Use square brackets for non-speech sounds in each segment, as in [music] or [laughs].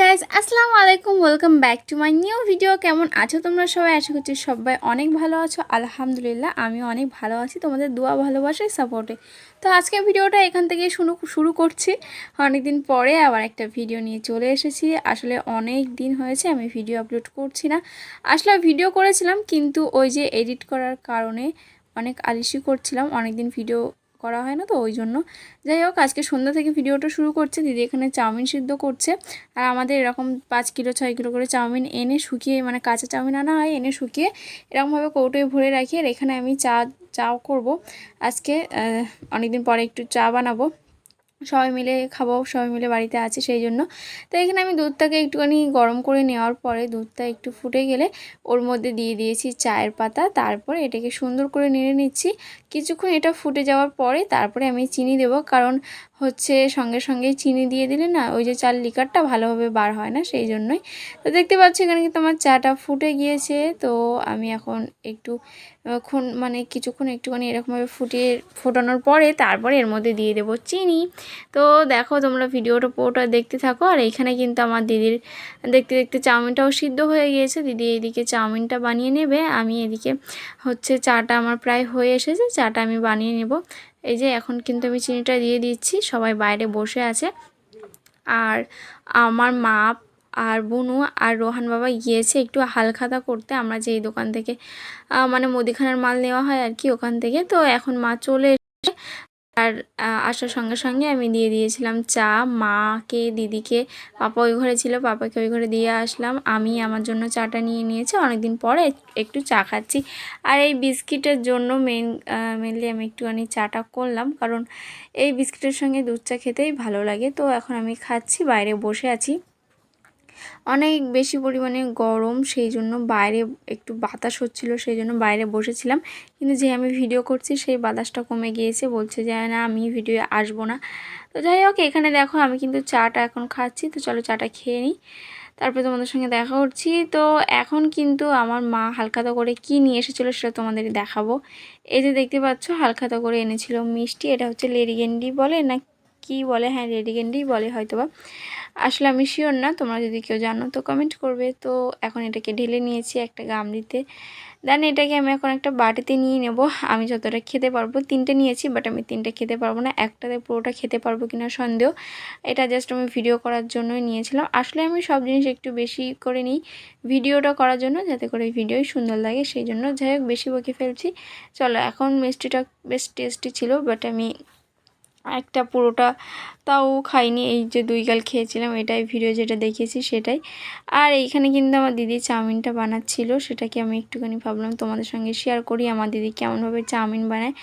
Guys আসসালামু আলাইকুম welcome back to my new video কেমন আছো তোমরা সবাই? আশা করছি সবাই অনেক ভালো আছো। আলহামদুলিল্লাহ আমি অনেক ভালো আছি তোমাদের দোয়া, ভালোবাসায় সাপোর্টে তো আজকে ভিডিওটা এখান থেকে শুরু শুরু করছি। অনেক দিন পরে আবার একটা ভিডিও নিয়ে চলে এসেছি। আসলে অনেক দিন হয়েছে আমি ভিডিও আপলোড করছি না। আসলে ভিডিও করেছিলাম, কিন্তু ওই যে এডিট করার কারণে অনেক আলিশি করছিলাম। অনেক দিন ভিডিও করা হয় না তো, ওই জন্য। যাই হোক, আজকে সন্ধ্যা থেকে ভিডিওটা শুরু করছে। দিদি এখানে চাউমিন সিদ্ধ করছে। আর আমাদের এরকম পাঁচ কিলো, ছয় কিলো করে চাউমিন এনে শুকিয়ে মানে কাঁচা চাউমিন আনা হয়, এনে শুকিয়ে এরকমভাবে কৌটোয় ভরে রাখি। আর এখানে আমি চা, চাও করব। আজকে অনেকদিন পরে একটু চা বানাবো। সবাই মিলে খাব, সবাই মিলে বাড়িতে আছে সেই জন্য। তো এখানে আমি দুধটাকে একটুখানি গরম করে নেওয়ার পরে দুধটা একটু ফুটে গেলে ওর মধ্যে দিয়ে দিয়েছি চায়ের পাতা। তারপর এটাকে সুন্দর করে নেড়ে নিচ্ছি। কিছুক্ষণ এটা ফুটে যাওয়ার পরে তারপরে আমি চিনি দেব। কারণ হচ্ছে সঙ্গে সঙ্গে চিনি দিয়ে দিলে না ওই যে চাল লিকারটা ভালোভাবে বার হয় না, সেই জন্যই। তো দেখতে পাচ্ছি এখানে কিন্তু আমার চাটা ফুটে গিয়েছে, তো আমি এখন একটু ক্ষণ মানে কিছুক্ষণ একটুখানি এরকমভাবে ফুটিয়ে ফোটানোর পরে তারপরে এর মধ্যে দিয়ে দেবো চিনি। তো দেখো তোমরা ভিডিওটা পুরোটা দেখতে থাকো, আর এইখানে কিন্তু আমার দিদির, দেখতে দেখতে চাউমিনটাও সিদ্ধ হয়ে গিয়েছে। দিদি এদিকে চাউমিনটা বানিয়ে নেবে, আমি এদিকে হচ্ছে চাটা আমার প্রায় হয়ে এসেছে, চাটা আমি বানিয়ে নেব। এই যে এখন কিন্তু আমি চিনিটা দিয়ে দিচ্ছি, সবাই বাইরে বসে আছে। আর আমার মা আর বনু আর রোহান বাবা গিয়েছে একটু হালখাতা করতে, আমরা যে এই দোকান থেকে মানে মুদিখানার মাল নেওয়া হয় আর কি ওখান থেকে। তো এখন মা চলে এসে আর আসার সঙ্গে সঙ্গে আমি দিয়ে দিয়েছিলাম চা, মাকে, দিদিকে। পাপা ওই ঘরে ছিল, পাপাকে ওই ঘরে দিয়ে আসলাম। আমি আমার জন্য চাটা নিয়ে নিয়েছি। অনেকদিন পরে একটু চা খাচ্ছি। আর এই বিস্কিটের জন্য মেন মেনলি আমি একটুখানি চাটা করলাম। কারণ এই বিস্কিটের সঙ্গে দুধ চা খেতেই ভালো লাগে। তো এখন আমি খাচ্ছি, বাইরে বসে আছি। অনেক বেশি পরিমাণে গরম সেই জন্য বাইরে একটু বাতাস হচ্ছিল সেই জন্য বাইরে বসেছিলাম। কিন্তু যে আমি ভিডিও করছি, সেই বাতাসটা কমে গিয়েছে, বলছে যে, না, আমি ভিডিও আসব না। তো যাই হোক, এখানে দেখো আমি কিন্তু চাটা এখন খাচ্ছি। তো চলো চাটা খেয়ে নিই। তারপরে তোমাদের সঙ্গে দেখা করছি। তো এখন কিন্তু আমার মা হালখাতা করে কি নিয়ে এসেছিল সেটা তোমাদের দেখাবো। এই যে দেখতে পাচ্ছ হালখাতা করে এনেছিল মিষ্টি। এটা হচ্ছে লেডিগেন্ডি বলে না কি বলে? হ্যাঁ লেডিগেন্ডিই বলে হয়তো বা আসলে আমি শিওর না, তোমরা যদি কেউ জানো তো কমেন্ট করবে। তো এখন এটাকে ঢেলে নিয়েছি একটা গামলিতে। দেন এটাকে আমি এখন একটা বাটিতে নিয়ে নেব। আমি যতটা খেতে পারব, তিনটে নিয়েছি বাট আমি তিনটে খেতে পারব না। একটাতে পুরোটা খেতে পারব কিনা সন্দেহ। এটা জাস্ট আমি ভিডিও করার জন্যই নিয়েছিলাম। আসলে আমি সব জিনিস একটু বেশি করে নিই ভিডিওটা করার জন্য, যাতে করে ভিডিওই সুন্দর লাগে। সেই জন্য যাই হোক, বেশি বকে ফেলছি। চলো, এখন মিষ্টিটা বেশ টেস্টি ছিল বাট আমি একটা পুরোটা তাও খাইনি, এই যে দুই গাল খেয়েছিলাম, এটাই ভিডিও যেটা দেখিয়েছি সেটাই। আর এইখানে কিন্তু আমার দিদি চাউমিনটা বানাচ্ছিল, সেটাকে আমি একটুখানি ভাবলাম তোমাদের সঙ্গে শেয়ার করি, আমার দিদি কেমনভাবে চাউমিন বানায়।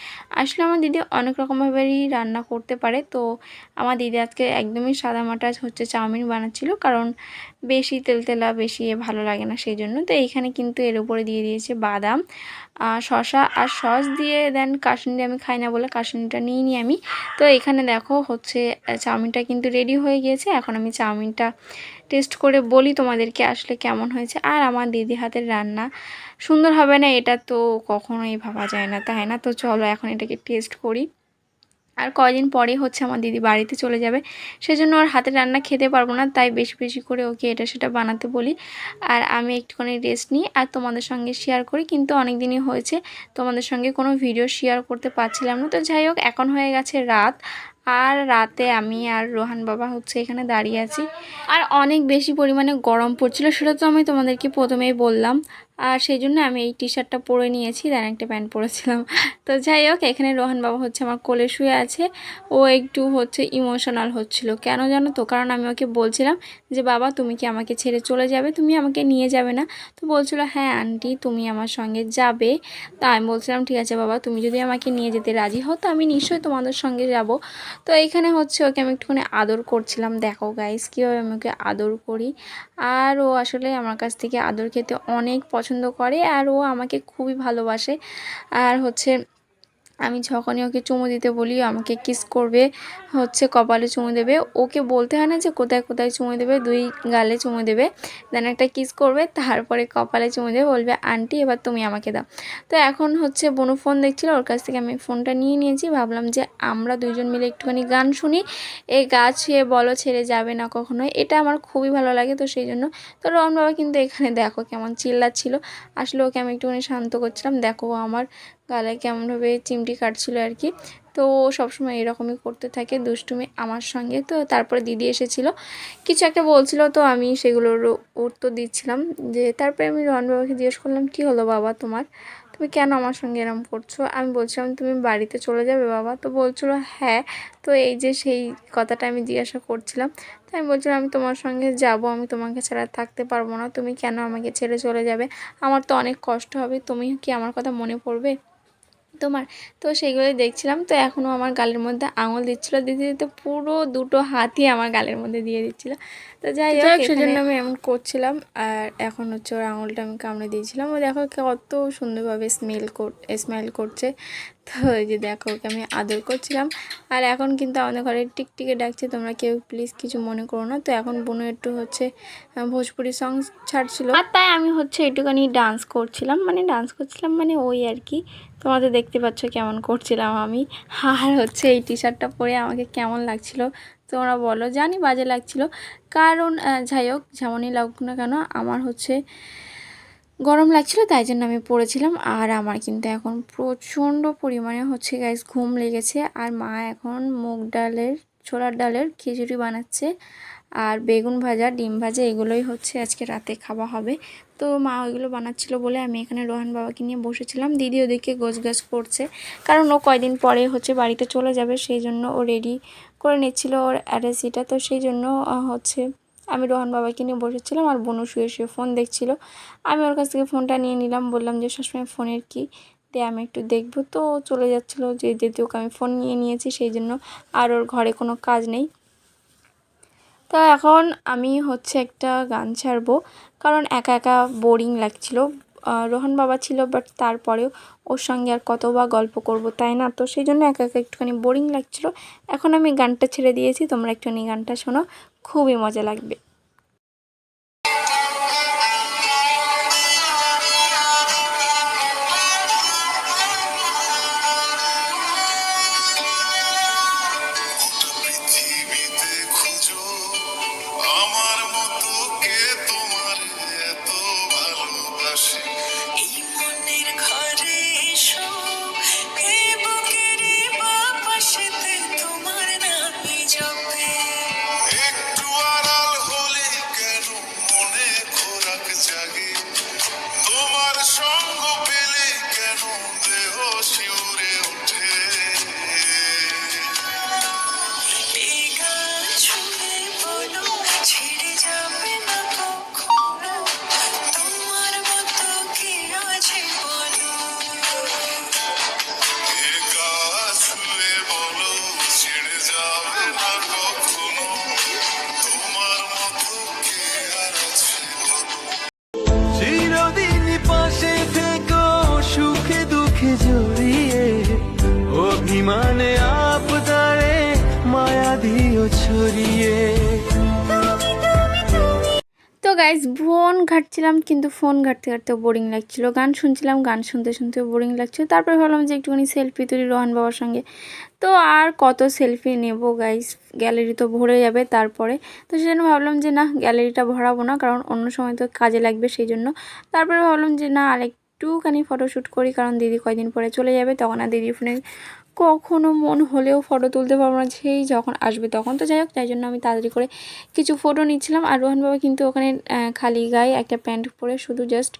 আসলে আমার দিদি অনেক রকমভাবেই রান্না করতে পারে, তো আমার দিদি আজকে একদমই সাদা মাটা হচ্ছে চাউমিন বানাচ্ছিল, কারণ বেশি তেল তেলা, বেশি ভালো লাগে না সেই জন্য। তো এইখানে কিন্তু এর উপরে দিয়ে দিয়েছে বাদাম। শশা আর সস দিয়ে দেন কাশুনি আমি খাই না বলে কাশুনিটা নিয়ে নিই আমি। তো এখানে দেখো হচ্ছে চাউমিনটা কিন্তু রেডি হয়ে গিয়েছে। এখন আমি চাউমিনটা টেস্ট করে বলি তোমাদেরকে আসলে কেমন হয়েছে। আর আমার দিদি হাতের রান্না সুন্দর হবে না এটা তো কখনোই ভাবা যায় না, তাই না? তো চলো এখন এটাকে টেস্ট করি। আর কয়দিন পরে হচ্ছে আমার দিদি বাড়িতে চলে যাবে। সেজন্য ওর হাতে রান্না খেতে পারব না, তাই বেশি বেশি করে ওকে এটা সেটা বানাতে বলি। আর আমি একটুখানি রেস্ট নিই আর তোমাদের সঙ্গে শেয়ার করি, কিন্তু অনেক দিনই হয়েছে, তোমাদের সঙ্গে কোনো ভিডিও শেয়ার করতে পারছিলাম না। তো যাই হোক, এখন হয়ে গেছে রাত, আর রাতে আমি আর রোহান বাবা হচ্ছে এখানে দাঁড়িয়ে আছি। আর অনেক বেশি পরিমাণে গরম পড়ছিল, সেটা তো আমি তোমাদেরকে প্রথমেই বললাম। আর সেই জন্য আমি এই টি শার্টটা পরে নিয়েছি দেন একটা প্যান্ট পরেছিলাম। [laughs] তো যাই হোক, এখানে রোহান বাবা হচ্ছে আমার কোলে শুয়ে আছে। ও একটু হচ্ছে ইমোশনাল হচ্ছিল। কেন জানো তো? কারণ আমি ওকে বলছিলাম যে, বাবা, তুমি কি আমাকে ছেড়ে চলে যাবে? তুমি আমাকে নিয়ে যাবে না? তো বলছিল হ্যাঁ আন্টি তুমি আমার সঙ্গে যাবে। তা আমি বলছিলাম, ঠিক আছে বাবা, তুমি যদি আমাকে নিয়ে যেতে রাজি হও, তো আমি নিশ্চয়ই তোমাদের সঙ্গে যাব। তো এখানে হচ্ছে ওকে আমি একটুখানি আদর করছিলাম। দেখো গাইস কীভাবে আমি ওকে আদর করি। আর ও আসলে আমার কাছ থেকে আদর খেতে অনেক পছন্দ করে আর ও আমাকে খুবই ভালোবাসে। আর হচ্ছে আমি যখনই ওকে চুমু দিতে বলি আমাকে কিস করবে, হচ্ছে কপালে চুমু দেবে। ওকে বলতে হয় না যে কোথায় কোথায় চুমু দেবে, দুই গালে চুমু দেবে। দেন একটা কিস করবে, তারপরে কপালে চুমু দেবে, বলবে, আন্টি, এবার তুমি আমাকে দাও। তো এখন হচ্ছে বনু ফোন দেখছিল, ওর কাছ থেকে আমি ফোনটা নিয়ে নিয়েছি। ভাবলাম যে আমরা দুইজন মিলে একটুখানি গান শুনি। এই গাছ ছুঁয়ে বলো, ছেড়ে যাবে না কখনো এটা আমার খুবই ভালো লাগে তো সেই জন্য। তো রহন বাবা কিন্তু এখানে দেখো কেমন চিল্লাচ্ছিল। আসলে ওকে আমি একটুখানি শান্ত করছিলাম, দেখো আমার গালে কেমনভাবে চিমটি কাটছিল আর কি। তো ও সবসময় এরকমই করতে থাকে দুষ্টুমি আমার সঙ্গে। তো তারপরে দিদি এসেছিল। কিছু একটা বলছিল তো আমি সেগুলোর উত্তর দিচ্ছিলাম যে, তারপরে আমি রহন বাবাকে জিজ্ঞেস করলাম, কি হলো বাবা তোমার? তুমি কেন আমার সঙ্গে এরম করছ? আমি বলছিলাম, তুমি বাড়িতে চলে যাবে বাবা? তো বলছিল হ্যাঁ। তো এই যে সেই কথাটা আমি জিজ্ঞাসা করছিলাম। তো আমি বলছিলাম, আমি তোমার সঙ্গে যাব, আমি তোমাকে ছাড়া থাকতে পারব না। তুমি কেন আমাকে ছেড়ে চলে যাবে? আমার তো অনেক কষ্ট হবে। তুমি কি আমার কথা মনে পড়বে? তোমার। তো সেইগুলোই দেখছিলাম। তো এখনও আমার গালের মধ্যে আঙুল দিচ্ছিল। দিতে দিতে পুরো দুটো হাতই আমার গালের মধ্যে দিয়ে দিচ্ছিল। তো যাই হোক সেজন্য আমি এমন করছিলাম। আর এখন হচ্ছে ওর আঙুলটা আমি কামড়ে দিয়েছিলাম। ও দেখো কত সুন্দরভাবে স্মেল কর স্মাইল করছে। তো ওই যে দেখো ওকে আমি আদর করছিলাম। আর এখন কিন্তু আমাদের ঘরে টিকটিকে ডাকছে। তোমরা কেউ প্লিজ কিছু মনে করো না। তো এখন বোনো একটু হচ্ছে ভোজপুরি সং ছাড়ছিল। আর তাই আমি হচ্ছে একটুখানি ডান্স করছিলাম। মানে ডান্স করছিলাম মানে ওই আর কি। তোমাদের দেখতে পাচ্ছ কেমন করছিলাম আমি। আর হচ্ছে এই টি শার্টটা পরে আমাকে কেমন লাগছিল তোমরা বলো। জানি বাজে লাগছিল। কারণ যাই হোক, যেমনই লাগুক না কেন, আমার হচ্ছে গরম লাগছিল, তাই জন্য আমি পড়েছিলাম আর আমার কিন্তু এখন প্রচণ্ড পরিমাণে হচ্ছে গাইস ঘুম লেগেছে। আর মা এখন মুগ ডালের, ছোলার ডালের খিচুড়ি বানাচ্ছে। আর বেগুন ভাজা, ডিম ভাজা, এগুলোই হচ্ছে আজকে রাতে খাওয়া হবে। তো মা ওইগুলো বানাচ্ছিল বলে আমি এখানে রোহান বাবাকে নিয়ে বসেছিলাম। দিদি ওদিকে গোছগাছ করছে। কারণ ও কয়দিন পরে হচ্ছে বাড়িতে চলে যাবে, সেই জন্য ও রেডি করে নিচ্ছিল ওর অ্যাড্রেসিটা তো সেই জন্য হচ্ছে আমি রোহান বাবাকে নিয়ে বসেছিলাম আর বনু শুয়ে শুয়ে ফোন দেখছিল। আমি ওর কাছ থেকে ফোনটা নিয়ে নিলাম, বললাম যে, সবসময় ফোনের কি? দে, আমি একটু দেখব। তো চলে যাচ্ছিল যে, যেহেতু ওকে আমি ফোন নিয়ে নিয়েছি, সেই জন্য আর ওর ঘরে কোনো কাজ নেই। তো এখন আমি হচ্ছে একটা গান ছাড়বো। কারণ একা একা বোরিং লাগছিল। রোহন বাবা ছিল বাট তারপরেও ওর সঙ্গে আর কত বা গল্প করব তাই না? তো সেই জন্য একা একা একটুখানি বোরিং লাগছিল। এখন আমি গানটা ছেড়ে দিয়েছি, তোমরা একটুখানি গানটা শোনো। খুবই মজা লাগবে। গাইজ ফোন ঘাটছিলাম, কিন্তু ফোন ঘাটতে ঘাটতে বোরিং লাগছিল। গান শুনছিলাম, গান শুনতে শুনতে বোরিং লাগছিল। তারপরে ভাবলাম যে একটুখানি সেলফি তুলি রোহান বাবার সঙ্গে। তো আর কত সেলফি নেব গাইজ গ্যালারি তো ভরে যাবে তারপরে। তো সেই জন্য ভাবলাম যে না গ্যালারিটা ভরাবো না, কারণ অন্য সময় তো কাজে লাগবে সেই জন্য তারপরে ভাবলাম যে না আর একটুখানি ফটোশ্যুট করি, কারণ দিদি কয়দিন পরে চলে যাবে, তখন আর দিদির ফোনে কখনো মন হলেও ফটো তুলতে পারব না সেই যখন আসবে তখন। তো যাই হোক, তাই জন্য আমি তাড়াতাড়ি করে কিছু ফটো নিচ্ছিলাম। আর রোহন বাবা কিন্তু ওখানে খালি গায়ে একটা প্যান্ট পরে শুধু জাস্ট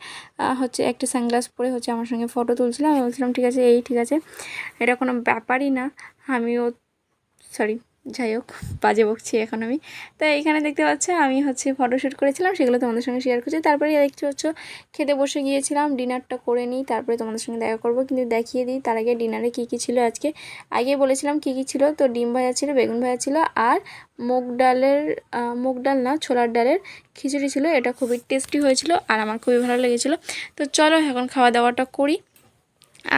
হচ্ছে একটা সানগ্লাস পরে হচ্ছে আমার সঙ্গে ফটো তুলছিলাম। আমি বলছিলাম, ঠিক আছে, এই ঠিক আছে। এটা কোনো ব্যাপারই না। আমিও সরি যাই হোক, বাজে বকছি এখন আমি। তো এইখানে দেখতে পাচ্ছ, আমি হচ্ছে ফটোশ্যুট করেছিলাম, সেগুলো তোমাদের সঙ্গে শেয়ার করছি। তারপরে দেখতে পাচ্ছ খেতে বসে গিয়েছিলাম ডিনারটা করে নিই, তারপরে তোমাদের সঙ্গে দেখা করব, কিন্তু দেখিয়ে দিই তার আগে ডিনারে কী কী ছিল আজকে। আগে বলেছিলাম কী কী ছিল, তো ডিম ভাজা ছিল, বেগুন ভাজা ছিল, আর মুগ ডালের মুগ ডাল না, ছোলার ডালের খিচুড়ি ছিল, এটা খুবই টেস্টি হয়েছিল আর আমার খুবই ভালো লেগেছিলো। তো চলো এখন খাওয়া দাওয়াটা করি।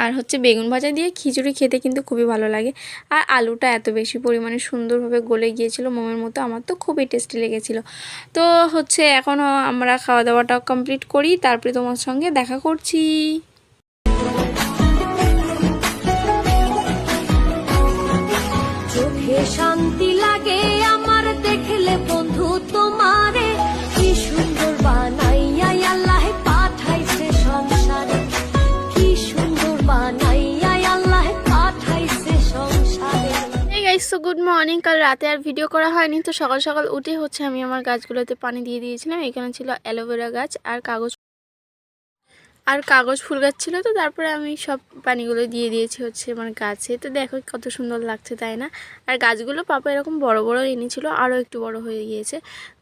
আর হচ্ছে বেগুন ভাজা দিয়ে খিচুড়ি খেতে কিন্তু খুবই ভালো লাগে। আর আলুটা এত বেশি পরিমাণে সুন্দরভাবে গলে গিয়েছিল, মোমের মতো, আমার তো খুবই টেস্টি লেগেছিল। তো হচ্ছে এখনও আমরা খাওয়া দাওয়াটা কমপ্লিট করি, তারপরে তোমার সঙ্গে দেখা করছি। শান্তি মর্নিং কাল রাতে আর ভিডিও করা হয়নি, তো সকাল সকাল উঠে হচ্ছে আমি আমার গাছগুলোতে পানি দিয়ে দিয়েছিলাম। এখানে ছিল অ্যালোভেরা গাছ আর কাগজ আর কাগজ ফুল গাছ ছিল তো, তারপরে আমি সব পানিগুলো দিয়ে দিয়েছি হচ্ছে আমার গাছে। তো দেখো কত সুন্দর লাগছে, তাই না? আর গাছগুলো পাপা এরকম বড় বড় এনেছিল, আরও একটু বড় হয়ে গিয়েছে।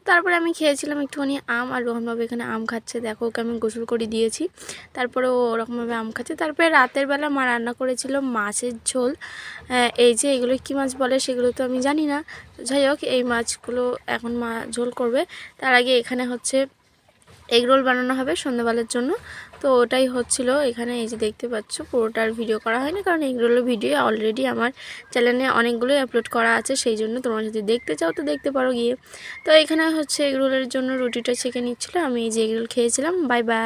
তারপরে আমি খেয়েছিলাম একটুখানি আম, আর রোহনবাবু এখানে আম খাচ্ছে। দেখো ওকে আমি গোসল করে দিয়েছি। তারপরে ও ওরকমভাবে আম খাচ্ছে। তারপরে রাতের বেলা মা রান্না করেছিল মাছের ঝোল। এই যে এগুলো কী মাছ বলে সেগুলো তো আমি জানি না। যাই হোক, এই মাছগুলো এখন মা ঝোল করবে। তার আগে এখানে হচ্ছে এগ রোল বানানো হবে সন্ধ্যাবেলার জন্য। তো ওটাই হচ্ছিল এখানে এই যে দেখতে পাচ্ছ, পুরোটার ভিডিও করা হয়নি কারণ এগ রোলের ভিডিও অলরেডি আমার চ্যানেলে অনেকগুলোই আপলোড করা আছে, সেই জন্য তোমরা যদি দেখতে চাও তো দেখতে পারো গিয়ে। তো এখানে হচ্ছে এগ রোলের জন্য রুটিটা ছেঁকে নিচ্ছিলো, আমি এই যে এগ রোল খেয়েছিলাম বাই বাই